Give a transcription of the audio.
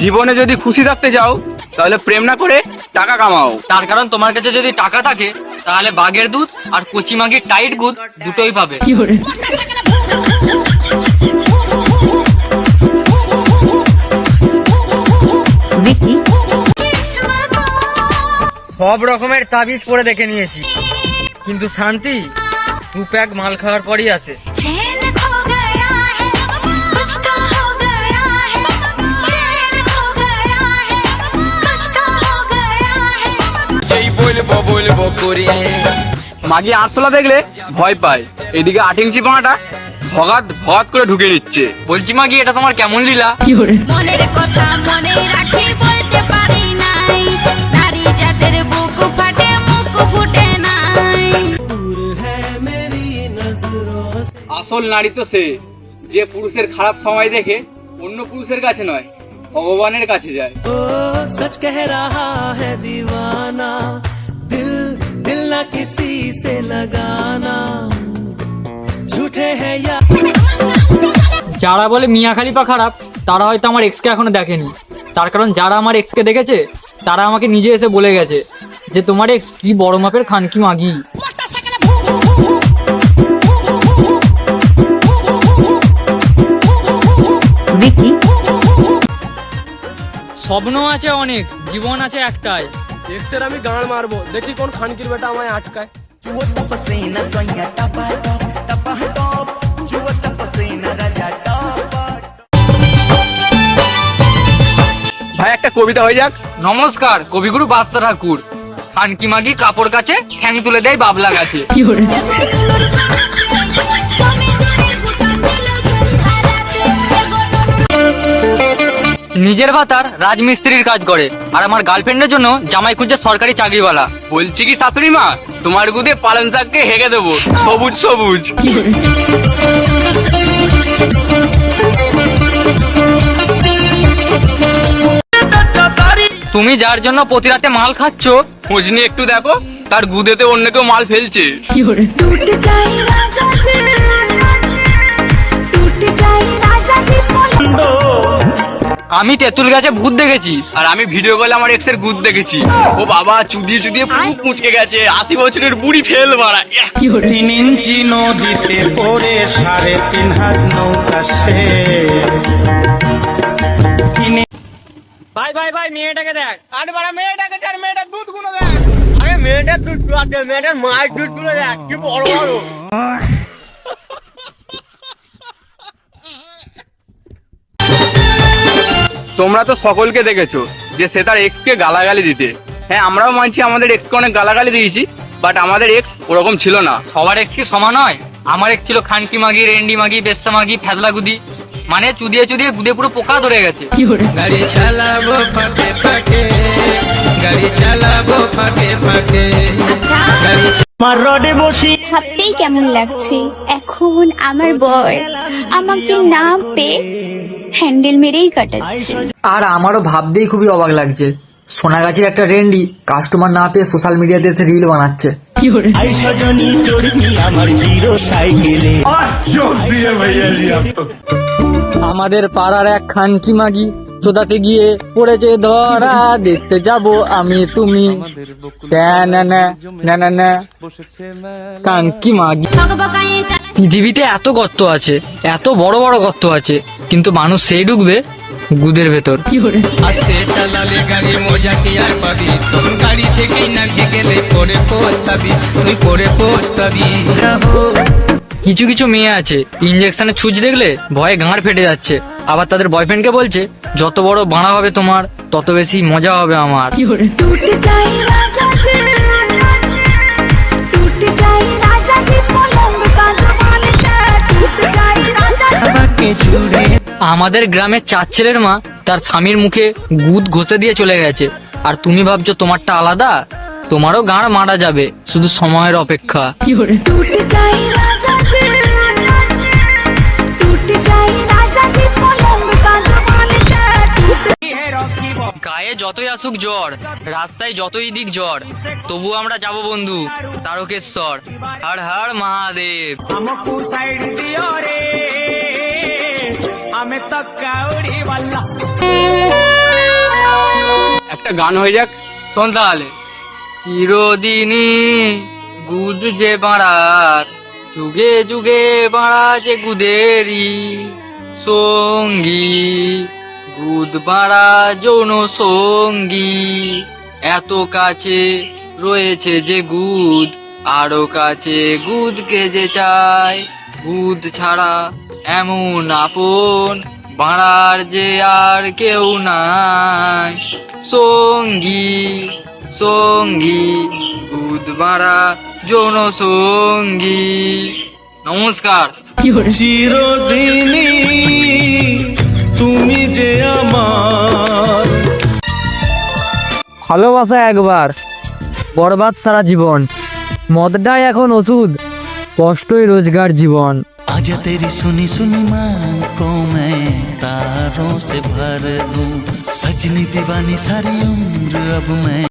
জীবনে যদি খুশি থাকতে চাও তাহলে প্রেম না করে টাকা কামাও। তার কারণ তোমার কাছে যদি টাকা থাকে তাহলে বাঘের দুধ আর কচি মাগির টাইট দুধ দুটোই পাবে। সব রকমের তাবিজ পরে দেখে নিয়েছি। কিন্তু শান্তি দু প্যাক মাল খাওয়ার পরই আছে। বলব বলব করে। মাগি আরশোলা দেখলে ভয় পায়। এদিকে আট ইঞ্চি পাঁটা ভগাত ভগাত করে ঢুকে নিচ্ছে। বলছি মাগি এটা তোমার কেমন লীলা? মনের কথা মনে রাখি বলতে পারি নাই। নারী বুক ফাটে মুখ ফুটে নাই। আসল নারী তো সে যে পুরুষের খারাপ সময় দেখে অন্য পুরুষের কাছে নয় ভগবানের কাছে যায়। ও সচ রাহা দিওয়ানা। दिल ना किसी से लगाना झूठे हैं या যারা বলে মিয়া খালিফা খারাপ তারা হয়তো আমার এক্সকে এখনো দেখেনি তার কারণ যারা আমার এক্সকে দেখেছে তারা আমাকে নিজে এসে বলে গেছে যে তোমার এক্স কি বড় মাপের খানকি মাগি Vicky, স্বপ্ন আছে অনেক জীবন আছে একটাই এক্সের আমি গান মারবো দেখি কোন খানকির বেটা আমায় আটকায় ভাই একটা কবিতা হয়ে যাক নমস্কার কবিগুরু বাদশা ঠাকুর খানকি মাগি কাপড় কাছে ঠ্যাং তুলে দেয় বাবলা গাছে নিজের ভাতার রাজমিস্ত্রির কাজ করে। আর আমার গার্লফ্রেন্ডের জন্য জামাই খুঁজছে সরকারি চাকরিওয়ালা। বলছি কি শাশুড়ি মা? তোমার গুদে পালন শাককে হেগে দেবো। সবুজ সবুজ। তুমি যার জন্য প্রতি রাতে মাল খাচ্ছ খোঁজ নিয়ে একটু দেখো। তার গুদেতে অন্য কেউ মাল ফেলছে। আমি তেঁতুল গাছে ভূত দেখেছি আর আমি ভিডিও কলে আমার এক্সের গুদ দেখেছি। ও বাবা চুদিয়ে চুদিয়ে পুরো কুচকে গেছে আশি বছরের বুড়ি ফেল মারা। তিন ইঞ্চি নদীতে পড়ে সাড়ে তিন হাত নৌকা সে ভাই ভাই ভাই মেয়েটাকে দেখ। আরে বাড়া মেয়েটাকে চার মেয়েটার দুধগুলো দেখ। আরে মেয়েটার দুধগুলো দেখ মেয়েটার মায়ের দুধগুলো দেখ কি বড় বড়। তোমরা তো সকলকে দেখেছ যে সে তার এক্স কে গালাগালি দিতে। হ্যাঁ আমরাও মানছি আমাদের এক্স কে অনেক গালাগালি দিয়েছি বাট আমাদের এক্স ওরকম ছিল না। সবার এক কি সমান হয় আমার এক ছিল খানকি মাগি রেন্ডি মাগি বেস্তা মাগি ফেদলা গুদি। মানে চুদিয়ে চুদিয়ে গুদে পুরো পোকা ধরে গেছে। গাড়ি চালাবো ফাঁকে ফাঁকে গাড়ি চালাবো ফাঁকে ফাঁকে। আমার রডে বসি। ভাবতেই কেমন লাগছে? এখন আমার বর আমাকে না পেয়ে হ্যান্ডেল মেরেই কাটাচ্ছে। আর আমারও ভাবতেই খুবই অবাক লাগছে। সোনাগাছির একটা রেন্ডি কাস্টমার না পেয়ে সোশ্যাল মিডিয়াতে এসে রিল বানাচ্ছে। আমাদের পাড়ার এক খানকি মাগি চোদাতে গিয়ে পড়েছে ধরা দেখতে যাব আমি তুমি। না না না না না কানকি মাগি। পৃথিবীতে এত গর্ত আছে এত বড় বড় গর্ত আছে কিন্তু মানুষ সেই ঢুকবে গুদের ভেতর। আস্তে চালালে গাড়ি মজা কি আর পাবি? গাড়ি গেলে পরে পস্তাবি তুই পরে পস্তাবি। কিছু কিছু মেয়ে আছে ইঞ্জেকশনে ছুঁচ দেখলে ভয়ে গাঁড় ফেটে যাচ্ছে। আবার তাদের বয়ফ্রেন্ডকে বলছে যত বড় বাঁড়া হবে তোমার তত বেশি মজা হবে আমার। আমাদের গ্রামের চার ছেলের মা তার স্বামীর মুখে গুদ ঘষে দিয়ে চলে গেছে। আর তুমি ভাবছ তোমারটা আলাদা? তোমারও গাঁড় মারা যাবে শুধু সময়ের অপেক্ষা। গায়ে যতই আসুক জ্বর রাস্তায় যতই দিক জ্বর তবু আমরা যাব বন্ধু তারকেশ্বর। হর হর মহাদেব। গান হয়ে যাক। শোন তাহলে। চিরদিনই গুদ যে বাড়ার, যুগে যুগে বাড়া যে গুদেরই সঙ্গী। গুদ বাড়া যৌন সঙ্গী। এত কাছে রয়েছে যে গুদ, আরও কাছে গুদকে যে চায়। গুদ ছাড়া এমন আপন বাড়ার যে আর কেউ নাই। সঙ্গী সঙ্গী দুধ বাড়া যৌন সঙ্গী নমস্কার চিরদিনই তুমি যে আমার। ভালোবাসা একবার বরবাদ সারা জীবন। মদটাই এখন ওষুধ কষ্টই রোজগার জীবন। আজ শুনি শুনি মা को मैं तारों से भर दूँ। सजनी दीवानी सारी उम्र अब मैं